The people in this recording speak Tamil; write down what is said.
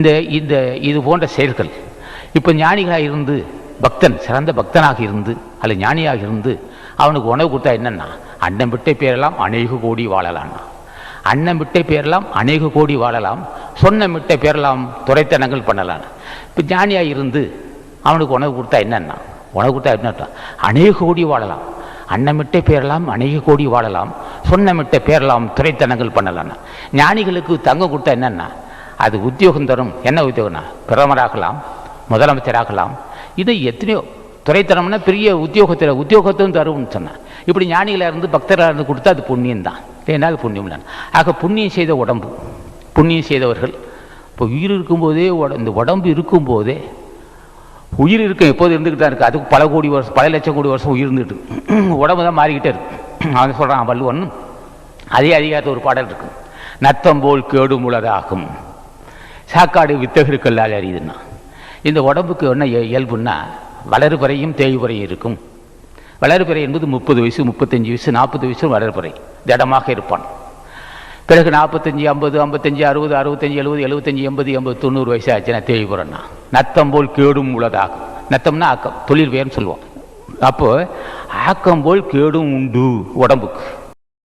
இந்த இந்த இது போன்ற செயல்கள். இப்போ ஞானிகளாக இருந்து பக்தன் சிறந்த பக்தனாக இருந்து அல்ல ஞானியாக இருந்து அவனுக்கு உணவு கொடுத்தா என்னன்னா அன்னம் விட்டை பேரெல்லாம் அநேக கோடி வாழலாம்னா அன்னம் விட்டை பேரெல்லாம் அநேக கோடி வாழலாம். சொன்ன விட்டை பேரெல்லாம் துறைத்தனங்கள் பண்ணலாம் இப்போ ஞானியாக இருந்து அவனுக்கு உணவு கொடுத்தா என்னன்னா உணவு கொடுத்தா என்ன அநேக கோடி வாழலாம். அன்னமிட்ட பேரலாம் அநேக கோடி வாழலாம். சொன்னமிட்ட பேரலாம் துறைத்தனங்கள் பண்ணலாம் ஞானிகளுக்கு தங்கம் கொடுத்தா என்னென்னா அது உத்தியோகம் தரும். என்ன உத்தியோகம்னா? பிரதமராகலாம் முதலமைச்சராகலாம். இது எத்தனையோ துறைத்தனம்னா பெரிய உத்தியோகத்தில் உத்தியோகத்தையும் தரும்னு சொன்னேன் இப்படி ஞானிகளாக இருந்து பக்தராக இருந்து கொடுத்தா அது புண்ணியம் தான். இல்லைன்னா அது புண்ணியம் இல்லை ஆக புண்ணியம் செய்த உடம்பு புண்ணியம் செய்தவர்கள் இப்போ உயிர் இருக்கும்போதே உட- இந்த உடம்பு இருக்கும்போதே உயிர் இருக்கும் எப்போது இருந்துக்கிட்டு தான் இருக்குது அதுக்கு பல கோடி வருஷம் பல லட்சம் கோடி வருஷம் உயிர் இருந்துட்டு உடம்பு தான் மாறிக்கிட்டே இருக்கு. அவன் சொல்கிறான் வள்ளுவன் அதே அதிகாரத்தில் ஒரு பாடல் இருக்கு. நத்தம் போல் கேடு முளதாகும் சாக்காடு வித்தகருக்கல்லால் அறியுதுன்னா. இந்த உடம்புக்கு என்ன இயல்புன்னா வளர்பறையும் தேய்பறையும் இருக்கும். வளர்பறை என்பது முப்பது வயசு முப்பத்தஞ்சு வயசு நாற்பது வயசு வளர்புறை திடமாக இருப்பான். பிறகு நாற்பத்தஞ்சு ஐம்பது ஐம்பத்தஞ்சு அறுபது அறுபத்தஞ்சு எழுபது எழுபத்தஞ்சு எண்பது எண்பது தொண்ணூறு வயசு ஆச்சுன்னா தேய்புறன்னா நத்தம் போல் கேடும் உள்ளதாகும். நத்தம்னா ஆக்கம் தொழில் வேர்னு சொல்லுவோம். அப்போது ஆக்கம் போல் கேடும் உண்டு உடம்புக்கு.